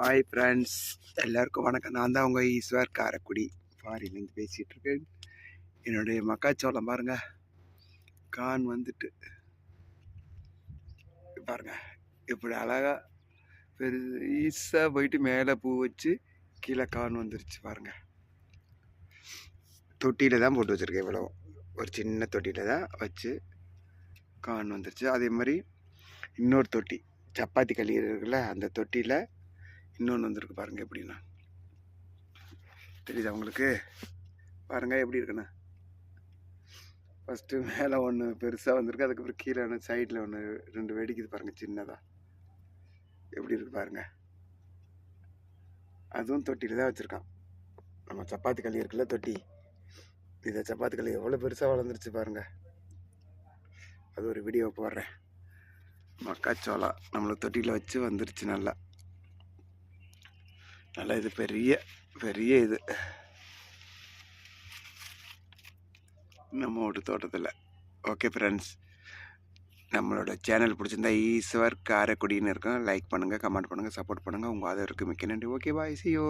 Hi friends எல்லாருக்கும் வணக்கம். நான் தான் உங்கள் ஈஸ்வர் காரக்குடி. ஃபாரின்லேருந்து பேசிகிட்டு இருக்கேன். என்னுடைய மக்காச்சோளம் பாருங்கள் கான் வந்துட்டு. பாருங்கள் இப்படி அழகாக பெருசாக போயிட்டு மேலே பூ வச்சு கீழே கான் வந்துருச்சு பாருங்கள் தொட்டியில் தான் போட்டு வச்சுருக்கேன் இவ்வளோ ஒரு சின்ன தொட்டியில் தான் வச்சு கான் வந்துருச்சு. அதே மாதிரி இன்னொரு தொட்டி சப்பாத்தி களி இருக்குல்ல அந்த தொட்டியில் இன்னொன்று வந்திருக்கு பாருங்கள் எப்படின்னா. தெரியுதா உங்களுக்கு? பாருங்கள் எப்படி இருக்குண்ணா ஃபஸ்ட்டு மேலே ஒன்று பெருசாக வந்திருக்கு அதுக்கப்புறம் கீழே ஒன்று சைடில் ஒன்று ரெண்டு வெடிக்குது பாருங்கள் சின்னதாக எப்படி இருக்கு பாருங்கள் அதுவும் தொட்டியில் தான் வச்சுருக்கான். நம்ம சப்பாத்தி களி இருக்குல்ல தொட்டி. இதை சப்பாத்தி களி எவ்வளோ பெருசாக வளர்ந்துருச்சு பாருங்கள் அது ஒரு வீடியோ போடுறேன். மக்காச்சோளம் நம்மளுக்கு தொட்டியில் வச்சு வந்துருச்சு நல்லா. நல்லா இது பெரிய பெரிய இது. நம்ம ஒரு தோட்டத்தில். ஓகே ஃப்ரெண்ட்ஸ் நம்மளோட சேனல் பிடிச்சிருந்தா ஈஸ்வர் காரைக்குடின்னு இருக்கோம். லைக் பண்ணுங்கள் கமெண்ட் பண்ணுங்கள் சப்போர்ட் பண்ணுங்கள் உங்கள் ஆதரவுக்கு மிக்க நன்றி. Okay bye சியோ